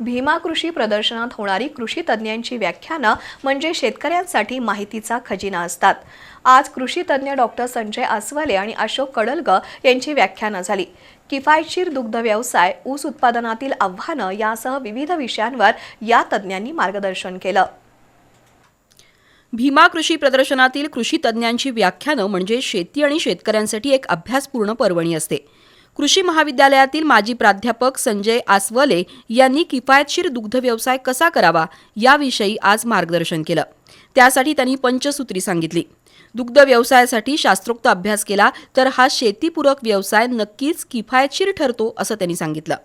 भीमा कृषी प्रदर्शनात होणारी कृषी तज्ज्ञांची व्याख्यानं म्हणजे शेतकऱ्यांसाठी माहितीचा खजिना असतात. आज कृषी तज्ज्ञ डॉक्टर संजय आसवाले आणि अशोक कडलग यांची व्याख्यानं झाली. किफायतशीर दुग्ध व्यवसाय ऊस उत्पादनातील आव्हानं यासह विविध विषयांवर या तज्ज्ञांनी मार्गदर्शन केलं. भीमा कृषी प्रदर्शनातील कृषी तज्ज्ञांची व्याख्यानं म्हणजे शेती आणि शेतकऱ्यांसाठी एक अभ्यासपूर्ण पर्वणी असते. कृषी महाविद्यालयातील माजी प्राध्यापक संजय आसवले यांनी किफायतशीर दुग्ध व्यवसाय कसा करावा याविषयी आज मार्गदर्शन केलं. त्यासाठी त्यांनी पंचसूत्री सांगितली. दुग्ध व्यवसायासाठी शास्त्रोक्त अभ्यास केला तर हा शेतीपूरक व्यवसाय नक्कीच किफायतशीर ठरतो असं त्यांनी सांगितलं.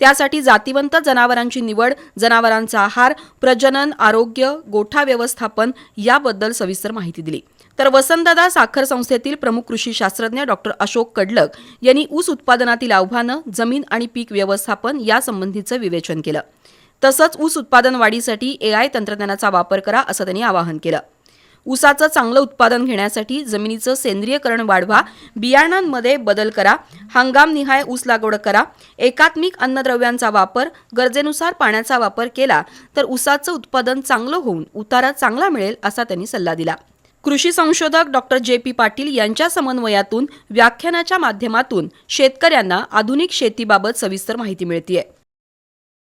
त्यासाठी जातिवंत जनावरांची निवड जनावरांचा आहार प्रजनन आरोग्य गोठा व्यवस्थापन याबद्दल सविस्तर माहिती दिली. तर वसंतदादा साखर संस्थेतील प्रमुख कृषी शास्त्रज्ञ डॉक्टर अशोक कडलक यांनी ऊस उत्पादनातील आव्हानं जमीन आणि पीक व्यवस्थापन यासंबंधीचं विवेचन केलं. तसंच ऊस उत्पादन वाढीसाठी एआय तंत्रज्ञानाचा वापर करा असं त्यांनी आवाहन केलं. ऊसाचं चांगलं उत्पादन घेण्यासाठी जमिनीचं सेंद्रियकरण वाढवा बियाणांमध्ये बदल करा हंगामनिहाय ऊस लागवड करा एकात्मिक अन्नद्रव्यांचा वापर गरजेनुसार पाण्याचा वापर केला तर ऊसाचं उत्पादन चांगलं होऊन उतारा चांगला मिळेल असा त्यांनी सल्ला दिला. कृषी संशोधक डॉक्टर जे पी पाटील यांच्या समन्वयातून व्याख्यानाच्या माध्यमातून शेतकऱ्यांना आधुनिक शेतीबाबत सविस्तर माहिती मिळतीये.